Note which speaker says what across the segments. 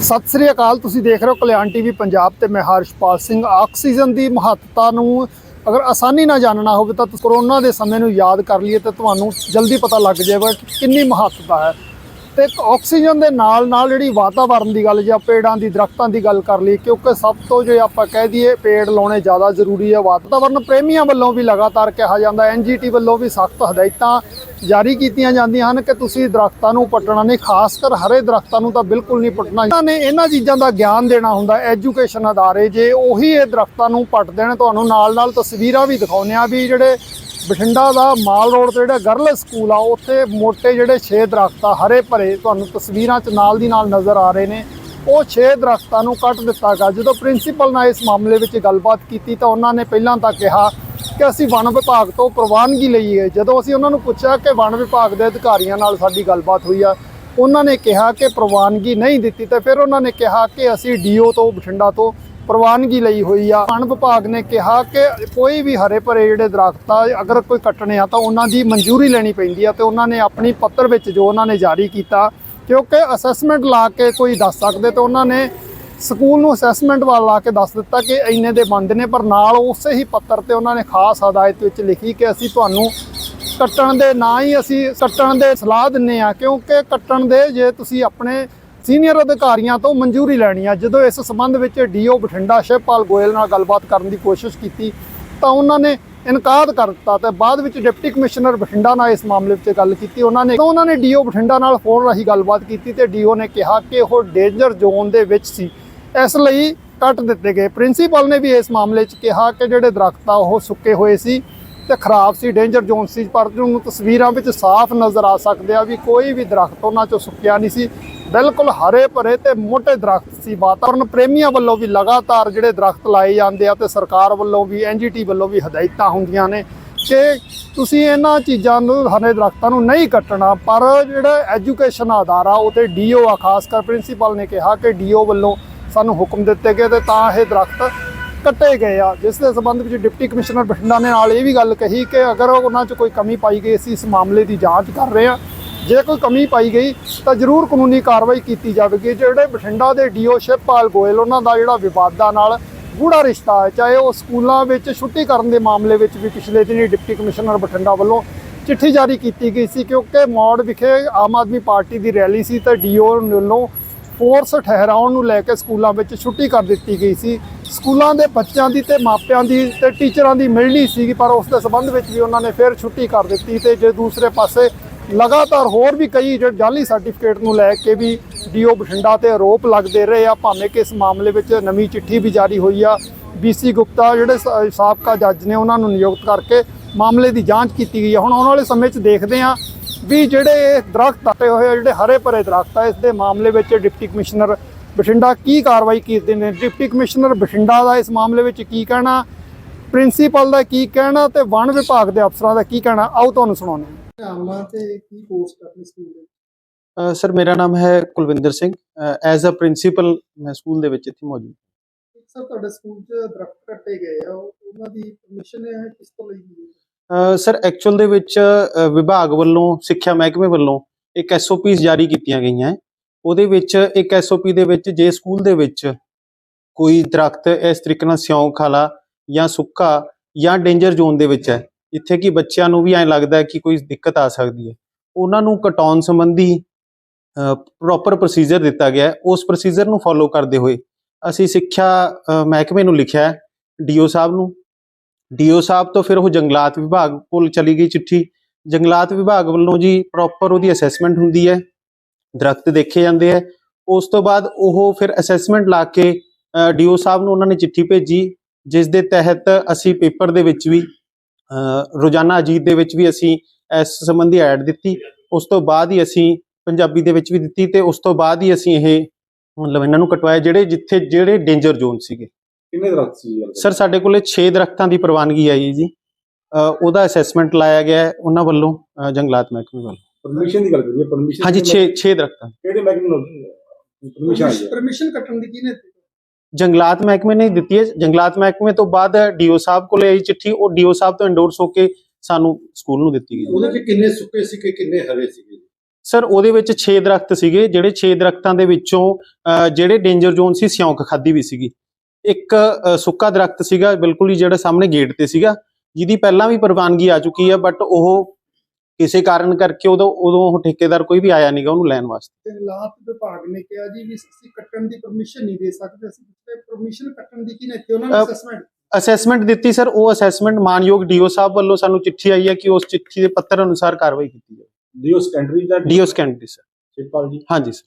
Speaker 1: ਸਤਿ ਸ੍ਰੀ ਅਕਾਲ, ਤੁਸੀਂ ਦੇਖ ਰਹੇ ਹੋ ਕਲਿਆਣ ਟੀਵੀ ਪੰਜਾਬ ਤੇ ਮੈਂ ਹਰਸ਼ਪਾਲ ਸਿੰਘ। ਆਕਸੀਜਨ ਦੀ ਮਹੱਤਤਾ ਨੂੰ ਅਗਰ ਆਸਾਨੀ ਨਾਲ ਜਾਣਨਾ ਹੋਵੇ ਤਾਂ ਤੁਸੀਂ ਕਰੋਨਾ ਦੇ ਸਮੇਂ ਨੂੰ ਯਾਦ ਕਰ ਲਈਏ ਤਾਂ ਤੁਹਾਨੂੰ ਜਲਦੀ ਪਤਾ ਲੱਗ ਜਾਏਗਾ ਕਿ ਕਿੰਨੀ ਮਹੱਤਤਾ ਹੈ। ਤੇ ਆਕਸੀਜਨ ਦੇ ਨਾਲ ਨਾਲ ਜਿਹੜੀ ਵਾਤਾਵਰਣ ਦੀ ਗੱਲ ਜਾਂ ਪੇੜਾਂ ਦੀ, ਦਰਖਤਾਂ ਦੀ ਗੱਲ ਕਰ ਲਈ ਕਿਉਂਕਿ ਸਭ ਤੋਂ ਜੇ ਆਪਾਂ ਕਹਿ ਦਈਏ ਪੇੜ ਲਾਉਣੇ ਜ਼ਿਆਦਾ ਜ਼ਰੂਰੀ ਹੈ ਵਾਤਾਵਰਣ ਪ੍ਰੇਮੀਆਂ ਵੱਲੋਂ ਵੀ ਲਗਾਤਾਰ ਕਿਹਾ ਜਾਂਦਾ, ਐਨਜੀਟੀ ਵੱਲੋਂ ਵੀ ਸਖਤ ਹਦਾਇਤਾਂ ਜਾਰੀ ਕੀਤੀਆਂ ਜਾਂਦੀਆਂ ਹਨ ਕਿ ਤੁਸੀਂ ਦਰਖਤਾਂ ਨੂੰ ਪੱਟਣਾ ਨਹੀਂ, ਖਾਸ ਕਰ ਹਰੇ ਦਰਖਤਾਂ ਨੂੰ ਤਾਂ ਬਿਲਕੁਲ ਨਹੀਂ ਪੱਟਣਾ। ਇਹਨਾਂ ਨੇ ਇਹਨਾਂ ਚੀਜ਼ਾਂ ਦਾ ਗਿਆਨ ਦੇਣਾ ਹੁੰਦਾ, ਐਜੂਕੇਸ਼ਨ ਅਦਾਰੇ, ਜੇ ਉਹੀ ਇਹ ਦਰਖਤਾਂ ਨੂੰ ਪੱਟ ਦੇਣ, ਤੁਹਾਨੂੰ ਨਾਲ ਨਾਲ ਤਸਵੀਰਾਂ ਵੀ ਦਿਖਾਉਂਦੇ ਆ ਵੀ ਜਿਹੜੇ ਬਠਿੰਡਾ ਦਾ ਮਾਲ ਰੋਡ ਤੇ ਜਿਹੜਾ ਗਰਲ ਸਕੂਲ ਆ, ਉੱਥੇ ਮੋਟੇ ਜਿਹੜੇ 6 ਦਰਖਤ ਆ ਹਰੇ ਭਰੇ ਤੁਹਾਨੂੰ ਤਸਵੀਰਾਂ 'ਚ ਨਾਲ ਦੀ ਨਾਲ ਨਜ਼ਰ ਆ ਰਹੇ ਨੇ। ਉਹ 6 ਦਰਖਤਾਂ ਨੂੰ ਕੱਟ ਦਿੱਤਾ ਗਿਆ। ਜਦੋਂ ਪ੍ਰਿੰਸੀਪਲ ਨਾਲ ਇਸ ਮਾਮਲੇ ਵਿੱਚ ਗੱਲਬਾਤ ਕੀਤੀ ਤਾਂ ਉਹਨਾਂ ਨੇ ਪਹਿਲਾਂ ਤਾਂ ਕਿਹਾ ਕਿ ਅਸੀਂ ਵਣ ਵਿਭਾਗ ਤੋਂ ਪ੍ਰਵਾਨਗੀ ਲਈ ਹੈ। ਜਦੋਂ ਅਸੀਂ ਉਹਨਾਂ ਨੂੰ ਪੁੱਛਿਆ ਕਿ ਵਣ ਵਿਭਾਗ ਦੇ ਅਧਿਕਾਰੀਆਂ ਨਾਲ ਸਾਡੀ ਗੱਲਬਾਤ ਹੋਈ ਆ, ਉਹਨਾਂ ਨੇ ਕਿਹਾ ਕਿ ਪ੍ਰਵਾਨਗੀ ਨਹੀਂ ਦਿੱਤੀ ਤੇ ਫਿਰ ਉਹਨਾਂ ਨੇ ਕਿਹਾ ਕਿ ਅਸੀਂ ਡੀਓ ਤੋਂ, ਬਠਿੰਡਾ ਤੋਂ ਪ੍ਰਵਾਨਗੀ ਲਈ ਹੋਈ ਆ। ਵਣ ਵਿਭਾਗ ਨੇ ਕਿਹਾ ਕਿ ਕੋਈ ਵੀ ਹਰੇ ਭਰੇ ਜਿਹੜੇ ਦਰਖਤ ਆ, ਅਗਰ ਕੋਈ ਕੱਟਣੇ ਆ ਤਾਂ ਉਹਨਾਂ ਦੀ ਮਨਜ਼ੂਰੀ ਲੈਣੀ ਪੈਂਦੀ ਆ ਤੇ ਉਹਨਾਂ ਨੇ ਆਪਣੀ ਪੱਤਰ ਵਿੱਚ ਜੋ ਉਹਨਾਂ ਨੇ ਜਾਰੀ ਕੀਤਾ, ਕਿਉਂਕਿ ਅਸੈਸਮੈਂਟ ਲਾ ਕੇ ਕੋਈ ਦੱਸ ਸਕਦੇ ਤੇ ਉਹਨਾਂ ਨੇ ਸਕੂਲ ਨੂੰ ਅਸੈਸਮੈਂਟ ਵਾਲਾ ਲਾ ਕੇ ਦੱਸ ਦਿੱਤਾ ਕਿ ਇੰਨੇ ਦੇ ਬੰਦ ਨੇ, ਪਰ ਨਾਲ ਉਸੇ ਹੀ ਪੱਤਰ ਤੇ ਉਹਨਾਂ ਨੇ ਖਾਸ ਹਦਾਇਤ ਵਿੱਚ ਲਿਖੀ ਕਿ ਅਸੀਂ ਤੁਹਾਨੂੰ ਕੱਟਣ ਦੇ ਨਾ ਹੀ ਅਸੀਂ, ਕੱਟਣ ਦੇ ਸਲਾਹ ਦਿੰਨੇ ਆ, ਕਿਉਂਕਿ ਕੱਟਣ ਦੇ ਜੇ ਤੁਸੀਂ ਆਪਣੇ ਸੀਨੀਅਰ ਅਧਿਕਾਰੀਆਂ ਤੋਂ ਮਨਜ਼ੂਰੀ ਲੈਣੀ ਆ। ਜਦੋਂ ਇਸ ਸੰਬੰਧ ਵਿੱਚ ਡੀਓ ਬਠਿੰਡਾ ਸ਼ਿਵਪਾਲ ਗੋਇਲ ਨਾਲ ਗੱਲਬਾਤ ਕਰਨ ਦੀ ਕੋਸ਼ਿਸ਼ ਕੀਤੀ, ਤਾਂ ਉਹਨਾਂ ਨੇ ਇਨਕਾਰ ਕਰ ਦਿੱਤਾ ਤੇ ਬਾਅਦ ਵਿੱਚ ਡਿਪਟੀ ਕਮਿਸ਼ਨਰ ਬਠਿੰਡਾ ਨਾਲ ਇਸ ਮਾਮਲੇ ਵਿੱਚ ਗੱਲ ਕੀਤੀ। ਉਹਨਾਂ ਨੇ ਉਹਨਾਂ ਨੇ ਡੀਓ ਬਠਿੰਡਾ ਨਾਲ ਫੋਨ ਰਾਹੀਂ ਗੱਲਬਾਤ ਕੀਤੀ ਤੇ ਡੀਓ ਨੇ ਕਿਹਾ ਕਿ ਉਹ ਡੇਂਜਰ ਜ਼ੋਨ ਦੇ ਵਿੱਚ ਸੀ। ਇਸ ਲਈ ਕੱਟ ਦਿੱਤੇ ਗਏ। ਪ੍ਰਿੰਸੀਪਲ ਨੇ ਵੀ ਇਸ ਮਾਮਲੇ 'ਚ ਕਿਹਾ ਕਿ ਜਿਹੜੇ ਦਰਖਤ ਆ ਉਹ ਸੁੱਕੇ ਹੋਏ ਸੀ। ਤੇ ਖਰਾਬ ਸੀ ਡੇਂਜਰ ਜ਼ੋਨ ਸੀ, ਪਰ ਤੁਹਾਨੂੰ ਤਸਵੀਰਾਂ ਵਿੱਚ ਸਾਫ਼ ਨਜ਼ਰ ਆ ਸਕਦੇ ਆ ਵੀ ਕੋਈ ਵੀ ਦਰਖਤ ਉਹਨਾਂ 'ਚੋਂ ਸੁੱਕਿਆ ਨਹੀਂ ਸੀ। ਬਿਲਕੁਲ ਹਰੇ ਭਰੇ ਤੇ ਮੋٹے ਦਰਖਤ ਸੀ ਵਾਤਾਵਰਣ ਪ੍ਰੇਮੀਆਂ ਵੱਲੋਂ ਵੀ ਲਗਾਤਾਰ ਜਿਹੜੇ ਦਰਖਤ ਲਾਏ ਜਾਂਦੇ ਆ ਤੇ ਸਰਕਾਰ ਵੱਲੋਂ ਵੀ ਐਨਜੀਟੀ ਵੱਲੋਂ ਵੀ ਹਦਾਇਤਾਂ ਹੁੰਦੀਆਂ ਨੇ ਕਿ ਤੁਸੀਂ ਇਹਨਾਂ ਚੀਜ਼ਾਂ ਨੂੰ, ਹਰੇ ਦਰਖਤਾਂ ਨੂੰ ਨਹੀਂ ਕੱਟਣਾ, ਪਰ ਜਿਹੜਾ ਐਜੂਕੇਸ਼ਨ ਅਦਾਰਾ ਉਹ ਤੇ ਡੀਓ ਆ, ਖਾਸ ਕਰ ਪ੍ਰਿੰਸੀਪਲ ਨੇ ਕਿਹਾ ਕਿ ਡੀਓ ਵੱਲੋਂ ਸਾਨੂੰ ਹੁਕਮ ਦਿੱਤੇ ਗਏ ਤੇ ਤਾਂ ਇਹ ਦਰਖਤ ਕੱਟੇ ਗਏ ਆ, ਜਿਸ ਦੇ ਸੰਬੰਧ ਵਿੱਚ ਡਿਪਟੀ ਕਮਿਸ਼ਨਰ ਬਠਿੰਡਾ ਨੇ ਨਾਲ ਇਹ ਵੀ ਗੱਲ ਕਹੀ ਕਿ ਅਗਰ ਉਹਨਾਂ 'ਚ ਕੋਈ ਕਮੀ ਪਾਈ ਗਈ, ਅਸੀਂ ਇਸ ਮਾਮਲੇ ਦੀ ਜਾਂਚ ਕਰ ਰਹੇ ਹਾਂ। ਜੇ ਕੋਈ ਕਮੀ ਪਾਈ ਗਈ, ਤਾਂ ਜ਼ਰੂਰ ਕਾਨੂੰਨੀ ਕਾਰਵਾਈ ਕੀਤੀ ਜਾਵੇਗੀ। ਜਿਹੜੇ ਬਠਿੰਡਾ ਦੇ ਡੀਓ ਸ਼ਿਵਪਾਲ ਗੋਇਲ, ਉਹਨਾਂ ਦਾ ਜਿਹੜਾ ਵਿਵਾਦਾਂ ਨਾਲ ਗੂੜਾ ਰਿਸ਼ਤਾ ਹੈ, ਚਾਹੇ ਉਹ ਸਕੂਲਾਂ ਵਿੱਚ ਛੁੱਟੀ ਕਰਨ ਦੇ ਮਾਮਲੇ ਵਿੱਚ ਵੀ ਪਿਛਲੇ ਦਿਨੀ ਡਿਪਟੀ ਕਮਿਸ਼ਨਰ ਬਠਿੰਡਾ ਵੱਲੋਂ ਚਿੱਠੀ ਜਾਰੀ ਕੀਤੀ ਗਈ ਸੀ, ਕਿਉਂਕਿ ਮੌੜ ਵਿਖੇ ਆਮ ਆਦਮੀ ਪਾਰਟੀ ਦੀ ਰੈਲੀ ਸੀ, ਤੇ ਡੀਓ ਵੱਲੋਂ ਫੋਰਸ ਠਹਿਰਾਉਣ ਨੂੰ ਲੈ ਕੇ ਸਕੂਲਾਂ ਵਿੱਚ ਛੁੱਟੀ ਕਰ ਦਿੱਤੀ ਗਈ ਸੀ। ਸਕੂਲਾਂ ਦੇ ਬੱਚਿਆਂ ਦੀ ਤੇ ਮਾਪਿਆਂ ਦੀ ਤੇ ਟੀਚਰਾਂ ਦੀ ਮਿਲਣੀ ਸੀਗੀ, ਪਰ ਉਸ ਦੇ ਸੰਬੰਧ ਵਿੱਚ ਵੀ ਉਹਨਾਂ ਨੇ ਫਿਰ ਛੁੱਟੀ ਕਰ ਦਿੱਤੀ ਤੇ ਜੇ ਦੂਸਰੇ ਪਾਸੇ ਲਗਾਤਾਰ ਹੋਰ ਵੀ ਕਈ ਜਿਹੜੇ ਜਾਲੀ ਸਰਟੀਫਿਕੇਟ ਨੂੰ ਲੈ ਕੇ ਵੀ ਡੀਓ ਬਠਿੰਡਾ ਤੇ ਆਰੋਪ ਲੱਗਦੇ ਰਹੇ ਆ, ਭਾਵੇਂ ਕਿ ਇਸ ਮਾਮਲੇ ਵਿੱਚ ਨਵੀਂ ਚਿੱਠੀ ਵੀ ਜਾਰੀ ਹੋਈ ਆ। ਬੀਸੀ ਗੁਪਤਾ ਜਿਹੜੇ ਸਾ- ਸਾਬਕਾ ਜੱਜ ਨੇ ਉਹਨਾਂ ਨੂੰ ਨਿਯੁਕਤ ਕਰਕੇ ਮਾਮਲੇ ਦੀ ਜਾਂਚ ਕੀਤੀ ਗਈ ਹੈ ਹੁਣ ਆਉਣ ਵਾਲੇ ਸਮੇਂ 'ਚ ਦੇਖਦੇ ਹਾਂ ਵੀ ਜਿਹੜੇ ਇਹ ਦਰਖਤ ਕੱਟੇ ਹੋਏ ਆ, ਜਿਹੜੇ ਹਰੇ ਭਰੇ ਦਰਖਤ ਆ, ਇਸ ਦੇ ਮਾਮਲੇ ਵਿੱਚ ਡਿਪਟੀ ਕਮਿਸ਼ਨਰ ਬਠਿੰਡਾ ਕੀ ਕਾਰਵਾਈ ਕਰਦੇ ਨੇ? ਡਿਪਟੀ ਕਮਿਸ਼ਨਰ ਬਠਿੰਡਾ ਦਾ ਇਸ ਮਾਮਲੇ ਵਿੱਚ ਕੀ ਕਹਿਣਾ? ਪ੍ਰਿੰਸੀਪਲ ਦਾ ਕੀ ਕਹਿਣਾ ਤੇ ਵਣ ਵਿਭਾਗ ਦੇ ਅਫਸਰਾਂ ਦਾ ਕੀ ਕਹਿਣਾ? ਆਓ ਤੁਹਾਨੂੰ ਸੁਣਾਉਂਦੇ ਹਾਂ। ਤੇ ਕੀ ਕੋਰਸ ਕਰਦੇ ਸਕੂਲ ਦੇ
Speaker 2: ਸਰ ਮੇਰਾ ਨਾਮ ਹੈ Kulwinder Singh. As a principal ਮੈਂ ਸਕੂਲ ਦੇ ਵਿੱਚ ਇੱਥੇ ਮੌਜੂਦ
Speaker 1: ਸਰ ਤੁਹਾਡੇ ਸਕੂਲ 'ਚ ਦਰਖਤ ਕੱਟੇ ਗਏ ਆ ਉਹ- ਉਹਨਾਂ ਦੀ ਪਰਮਿਸ਼ਨ ਹੈ ਕਿਸ ਤੋਂ ਲਈ ਗਈ ਹੈ?
Speaker 2: ਸਰ ਐਕਚੁਅਲ ਦੇ ਵਿੱਚ ਵਿਭਾਗ ਵੱਲੋਂ ਸਿੱਖਿਆ ਮਹਿਕਮੇ ਵੱਲੋਂ ਇੱਕ ਐਸਓਪੀਸ ਜਾਰੀ ਕੀਤੀਆਂ ਗਈਆਂ ਹੈ। ਉਹਦੇ ਵਿੱਚ, ਇੱਕ ਐਸਓਪੀ ਦੇ ਵਿੱਚ, ਜੇ ਸਕੂਲ ਦੇ ਵਿੱਚ ਕੋਈ ਦਰਖਤ ਇਸ ਤਰੀਕੇ ਨਾਲ ਸਿਉਂਕ ਵਾਲਾ ਜਾਂ ਸੁੱਕਾ ਜਾਂ ਡੇਂਜਰ ਜ਼ੋਨ ਦੇ ਵਿੱਚ ਹੈ ਜਿੱਥੇ ਕਿ ਬੱਚਿਆਂ ਨੂੰ ਵੀ ਐਂ ਲੱਗਦਾ ਹੈ ਕਿ ਕੋਈ ਦਿੱਕਤ ਆ ਸਕਦੀ ਹੈ। ਉਹਨਾਂ ਨੂੰ ਕਟਾਉਣ ਸੰਬੰਧੀ ਪ੍ਰੋਪਰ ਪ੍ਰੋਸੀਜਰ ਦਿੱਤਾ ਗਿਆ ਹੈ। ਉਸ ਪ੍ਰੋਸੀਜਰ ਨੂੰ ਫੋਲੋ ਕਰਦੇ ਹੋਏ ਅਸੀਂ ਸਿੱਖਿਆ ਮਹਿਕਮੇ ਨੂੰ ਲਿਖਿਆ ਹੈ ਡੀਓ ਸਾਹਿਬ ਨੂੰ। ਡੀਓ ਸਾਹਿਬ ਤੋਂ ਫਿਰ ਉਹ ਜੰਗਲਾਤ ਵਿਭਾਗ ਕੋਲ ਚਲੀ ਗਈ ਚਿੱਠੀ। ਜੰਗਲਾਤ ਵਿਭਾਗ ਵੱਲੋਂ ਜੀ ਪ੍ਰੋਪਰ ਉਹਦੀ ਅਸੈਸਮੈਂਟ ਹੁੰਦੀ ਹੈ। ਦਰਖਤ ਦੇਖੇ ਜਾਂਦੇ ਹੈ ਉਸ ਤੋਂ ਬਾਅਦ ਉਹ ਫਿਰ ਅਸੈਸਮੈਂਟ ਲਾ ਕੇ ਡੀਓ ਸਾਹਿਬ ਨੂੰ ਉਹਨਾਂ ਨੇ ਚਿੱਠੀ ਭੇਜੀ ਜਿਸ ਦੇ ਤਹਿਤ ਅਸੀਂ ਪੇਪਰ ਦੇ ਵਿੱਚ ਵੀ ਰੋਜ਼ਾਨਾ ਅਜੀਤ ਦੇ ਵਿੱਚ ਵੀ ਅਸੀਂ ਇਸ ਸੰਬੰਧੀ ਐਡ ਦਿੱਤੀ। ਉਸ ਤੋਂ ਬਾਅਦ ਹੀ ਅਸੀਂ ਪੰਜਾਬੀ ਦੇ ਵਿੱਚ ਵੀ ਦਿੱਤੀ ਤੇ ਉਸ ਤੋਂ ਬਾਅਦ ਹੀ ਅਸੀਂ ਇਹ ਮਤਲਬ ਇਹਨਾਂ ਨੂੰ ਕਟਵਾਇਆ ਜਿਹੜੇ ਜਿੱਥੇ ਜਿਹੜੇ ਡੇਂਜਰ ਜ਼ੋਨ ਸੀਗੇ।
Speaker 3: ਕਿੰਨੇ ਦਰਖਤ ਸੀ
Speaker 2: ਸਰ ਸਾਡੇ ਕੋਲੇ 6 ਦਰਖਤਾਂ ਦੀ ਪ੍ਰਵਾਨਗੀ ਆਈ ਜੀ। ਉਹਦਾ ਅਸੈਸਮੈਂਟ ਲਾਇਆ ਗਿਆ ਉਹਨਾਂ ਵੱਲੋਂ ਜੰਗਲਾਤ ਮਹਿਕਮੇ ਵੱਲੋਂ।
Speaker 3: ਪਰਮਿਸ਼ਨ ਦੀ ਗੱਲ ਕਰੀਏ ਪਰਮਿਸ਼ਨ
Speaker 2: ਹਾਂਜੀ 6 6 ਦਰਖਤਾਂ
Speaker 3: ਕਿਹੜੇ ਮਹਿਕਮੇ ਨੂੰ
Speaker 1: ਪਰਮਿਸ਼ਨ ਕੱਟਣ ਦੀ ਕਿਹਨੇ ਦਿੱਤੀ?
Speaker 2: ਜੰਗਲਾਤ ਮਹਿਕਮੇ ਨੇ ਦਿੱਤੀ ਹੈ। ਜੰਗਲਾਤ ਮਹਿਕਮੇ ਤੋਂ ਬਾਅਦ ਡੀਓ ਸਾਹਿਬ ਕੋਲੇ ਆਈ ਚਿੱਠੀ ਉਹ ਡੀਓ ਸਾਹਿਬ ਤੋਂ ਐਂਡੋਰਸ ਹੋ ਕੇ ਸਾਨੂੰ ਸਕੂਲ ਨੂੰ ਦਿੱਤੀ ਗਈ।
Speaker 3: ਉਹਦੇ ਚ ਕਿੰਨੇ ਸੁੱਕੇ ਸੀਗੇ ਕਿੰਨੇ ਹਰੇ ਸੀਗੇ?
Speaker 2: ਸਰ ਉਹਦੇ ਵਿੱਚ 6 ਦਰਖਤ ਸੀਗੇ ਜਿਹੜੇ 6 ਦਰਖਤਾਂ ਦੇ ਵਿੱਚੋਂ ਅਹ, ਜਿਹੜੇ ਡੇਂਜਰ ਜ਼ੋਨ ਸੀ ਸਿਉਂਕ ਖਾਦੀ ਵੀ ਸੀਗੀ। ਇੱਕ ਅਹ, ਸੁੱਕਾ ਦਰਖਤ ਸੀਗਾ ਬਿਲਕੁਲ ਹੀ ਜਿਹੜਾ ਸਾਹਮਣੇ ਗੇਟ ਤੇ ਸੀਗਾ ਜਿਹਦੀ ਪਹਿਲਾਂ ਵੀ ਪ੍ਰਵਾਨਗੀ ਆ ਚੁੱਕੀ ਹੈ ਬਟ ਉਹ ਕਿਸੇ ਕਾਰਨ ਕਰਕੇ ਉਦੋਂ ਉਦੋਂ ਉਹ ਠੇਕੇਦਾਰ ਕੋਈ ਵੀ ਆਇਆ ਨਹੀਂਗਾ ਉਹਨੂੰ ਲੈਣ ਵਾਸਤੇ।
Speaker 1: ਜੰਗਲਾਤ ਵਿਭਾਗ ਨੇ ਕਿਹਾ ਜੀ ਵੀ ਅਸੀਂ ਕੱਟਣ ਦੀ ਪਰਮਿਸ਼ਨ ਨਹੀਂ ਦੇ ਸਕਦੇ ਅਸੀਂ ਪਰਮਿਸ਼ਨ ਕੱਟਣ ਦੀ ਕਿਹਨੇ ਦਿੱਤੀ ਉਹਨਾਂ ਨੇ ਅਸੈਸਮੈਂਟ
Speaker 2: ਅਸੈਸਮੈਂਟ ਦਿੱਤੀ ਸਰ ਉਹ ਅਸੈਸਮੈਂਟ ਮਾਨਯੋਗ ਡੀਓ ਸਾਹਿਬ ਵੱਲੋਂ ਸਾਨੂੰ ਚਿੱਠੀ ਆਈ ਹੈ ਕਿ ਉਸ ਚਿੱਠੀ ਦੇ ਪੱਤਰ ਅਨੁਸਾਰ ਕਾਰਵਾਈ ਕੀਤੀ ਜਾਵੇ।
Speaker 3: Deo secondary the
Speaker 2: DO secondary sir
Speaker 3: Shivpal ji.
Speaker 2: ਹਾਂਜੀ ਸਰ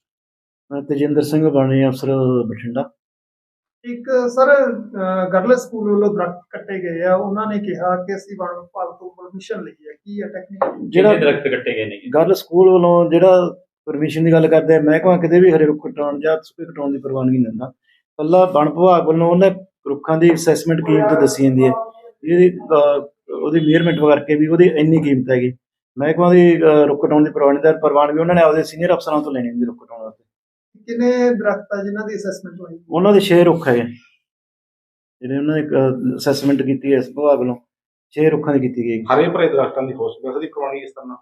Speaker 4: ਮੈਂ ਤੇਜਿੰਦਰ ਸਿੰਘ ਬਾਣੀ ਅਫਸਰ ਬਠਿੰਡਾ।
Speaker 1: ਇੱਕ ਸਰ ਗਰਲ ਸਕੂਲ ਵੱਲੋਂ ਦਰਖਤ ਕੱਟੇ ਗਏ ਆ। ਉਹਨਾਂ ਨੇ ਕਿਹਾ ਕਿ ਅਸੀਂ ਵਣ ਵਿਭਾਗ ਤੋਂ ਪਰਮਿਸ਼ਨ ਲਈ ਹੈ ਕੀ ਹੈ ਟੈਕਨੀਕਲ
Speaker 4: ਜਿਹੜਾ
Speaker 5: ਦਰਖਤ ਕੱਟੇ ਗਏ ਨੇ
Speaker 4: ਗੱਲ ਸਕੂਲ ਵੱਲੋਂ ਜਿਹੜਾ ਪਰਮਿਸ਼ਨ ਦੀ ਗੱਲ ਕਰਦੇ ਆ ਮਹਿਕਮਾ ਕਿਤੇ ਵੀ ਹਰੇ ਰੁੱਖ ਕਟਾਉਣ ਜਾਂ ਸੁੱਕੇ ਕਟਾਉਣ ਦੀ ਪ੍ਰਵਾਨਗੀ ਨਹੀਂ ਦਿੰਦਾ। ਕੱਲਾ ਵਣ ਵਿਭਾਗ ਵੱਲੋਂ ਉਹਨੇ ਰੁੱਖਾਂ ਦੀ ਅਸੈਸਮੈਂਟ ਕੀਮਤ ਦੱਸੀ ਜਾਂਦੀ ਹੈ। ਇਹਦੀ ਉਹਦੀ ਮੇਅਰਮੈਂਟ ਕਰਕੇ ਵੀ ਉਹਦੀ ਇੰਨੀ ਕੀਮਤ ਹੈਗੀ। ਮਹਿਕਮਾ ਦੀ ਰੁੱਖ ਕਟਾਉਣ ਦੀ ਪ੍ਰਵਾਨਗੀ ਦਾ ਪ੍ਰਵਾਨਗੀ ਉਹਨਾਂ ਨੇ ਆਪਦੇ ਸੀਨੀਅਰ ਅਫਸਰਾਂ ਤੋਂ ਲੈਣੀ ਹੁੰਦੀ ਰੁੱਖ ਕਟਾਉਣ ਵਾਸਤੇ।
Speaker 1: ਕਿੰਨੇ ਦਰਖਤ ਆ ਜਿਨ੍ਹਾਂ ਦੀ ਅਸੈਸਮੈਂਟ ਹੋਈ?
Speaker 4: ਉਹਨਾਂ ਦੇ 6 ਰੁੱਖ ਹੈਗੇ। ਜਿਹੜੇ ਉਹਨਾਂ ਨੇ ਅਸੈਸਮੈਂਟ ਕੀਤੀ ਹੈ ਇਸ ਵਿਭਾਗ ਵੱਲੋਂ 6 ਰੁੱਖਾਂ ਦੀ ਕੀਤੀ ਗਈ
Speaker 3: ਹਰੇ ਭਰੇ ਦਰਖਤਾਂ ਦੀ ਹੋ ਸਕਦੀ ਦੀ ਪ੍ਰਵਾਨਗੀ ਇਸ ਤਰ੍ਹਾਂ?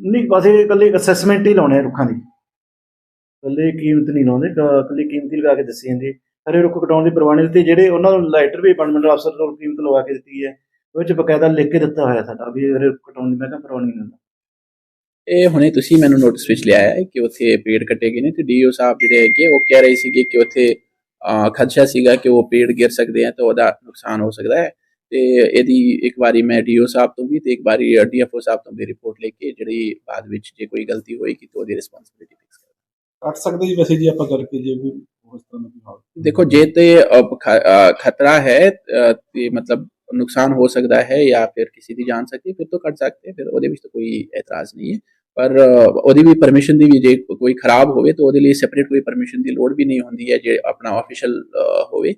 Speaker 4: ਨਹੀਂ ਬਸ ਇਹ ਇਕੱਲੀ ਅਸੈਸਮੈਂਟ ਹੀ ਲਾਉਣੇ ਰੁੱਖਾਂ ਦੀ। ਇਕੱਲੇ ਕੀਮਤ ਨਹੀਂ ਲਾਉਂਦੇ ਇਕੱਲੀ ਕੀਮਤ ਹੀ ਲਗਾ ਕੇ ਦੱਸੀ ਜਾਂਦੀ ਹੈ। ਹਰੇ ਰੁੱਖ ਕਟਾਉਣ ਦੀ ਪ੍ਰਵਾਨਗੀ ਦਿੱਤੀ ਜਿਹੜੇ ਉਹਨਾਂ ਨੂੰ ਲਾਈਟਰ ਵੀ ਅਪਾਇੰਟਮੈਂਟ ਅਫਸਰ ਤੋਂ ਕੀਮਤ ਲਵਾ ਕੇ ਦਿੱਤੀ ਹੈ। ਉਹ ਵਿੱਚ ਬਕਾਇਦਾ ਲਿਖ ਕੇ ਦਿੱਤਾ ਹੋਇਆ ਸਾਡਾ ਵੀ ਹਰੇ ਰੁੱਖ ਕਟਾਉਣ ਦੀ ਮੈਂ ਕਿਹਾ ਪ੍ਰਵਾਨਗੀ ਨਹੀਂ ਦਿੰਦਾ
Speaker 5: ਇਹ ਹੁਣੇ ਤੁਸੀਂ ਮੈਨੂੰ ਨੋਟਿਸ ਵਿੱਚ ਲਿਆ ਹੈ ਕਿ ਉੱਥੇ ਪੇੜ ਕੱਟੇ ਗਏ ਨੇ ਤੇ ਡੀਓ ਸਾਹਿਬ ਜਿਹੜੇ ਹੈਗੇ ਉਹ ਕਹਿ ਰਹੇ ਸੀਗੇ ਕਿ ਉੱਥੇ ਖਦਸ਼ਾ ਸੀਗਾ ਕਿ ਉਹ ਪੇੜ ਗਿਰ ਸਕਦੇ ਆ ਤਾਂ ਉਹਦਾ ਨੁਕਸਾਨ ਹੋ ਸਕਦਾ ਹੈ। ਤੇ ਇਹਦੀ ਇੱਕ ਵਾਰੀ ਮੈਂ ਡੀਓ ਸਾਹਿਬ ਤੋਂ ਵੀ ਤੇ ਇੱਕ ਵਾਰੀ ਡੀਐਫਓ ਸਾਹਿਬ ਤੋਂ ਵੀ ਰਿਪੋਰਟ ਲੈ ਕੇ ਜਿਹੜੀ ਬਾਅਦ ਵਿੱਚ ਜੇ ਕੋਈ ਗਲਤੀ ਹੋਏਗੀ ਤਾਂ ਉਹਦੀ ਰਿਸਪੌਂਸਿਬਿਲਟੀ ਫਿਕਸ ਕਰ
Speaker 3: ਕੱਟ ਸਕਦੇ ਜੀ ਵੈਸੇ ਜੀ ਆਪਾਂ ਕਰਕੇ ਜੇ ਵੀ ਉਸ ਤਰ੍ਹਾਂ ਦੀ ਹਾਲਤ
Speaker 5: ਦੇਖੋ ਜੇ ਤੇ ਖਤਰਾ ਹੈ ਤੇ ਮਤਲਬ ਨੁਕਸਾਨ ਹੋ ਸਕਦਾ ਹੈ ਜਾਂ ਫਿਰ ਕਿਸੇ ਦੀ ਜਾਨ ਸਕਦੀ ਫਿਰ ਤਾਂ ਕੱਟ ਸਕਦੇ ਫਿਰ ਉਹਦੇ ਵਿੱਚ ਤਾਂ ਕੋਈ ਇਤਰਾਜ਼ ਨਹੀਂ ਹੈ। ਪਰ ਉਹਦੀ ਵੀ ਪਰਮਿਸ਼ਨ ਦੀ ਵੀ ਜੇ ਕੋਈ ਖਰਾਬ ਹੋਵੇ ਤਾਂ ਉਹਦੇ ਲਈ ਸੈਪਰੇਟ ਕੋਈ ਪਰਮਿਸ਼ਨ ਦੀ ਲੋੜ ਵੀ ਨਹੀਂ ਹੁੰਦੀ ਹੈ ਜੇ ਆਪਣਾ ਆਫੀਸ਼ੀਅਲ ਹੋਵੇ।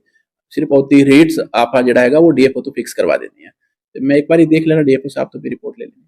Speaker 5: ਸਿਰਫ ਉਹਦੀ ਰੇਟਸ ਆਪਾਂ ਜਿਹੜਾ ਹੈਗਾ ਉਹ ਡੀਐਫਓ ਤੋਂ ਫਿਕਸ ਕਰਵਾ ਦਿੰਦੇ ਆ ਤੇ ਮੈਂ ਇੱਕ ਵਾਰੀ ਦੇਖ ਲੈਣਾ ਡੀਐਫਓ ਸਾਹਿਬ ਤੋਂ ਵੀ ਰਿਪੋਰਟ ਲੈ ਲੈਣੀ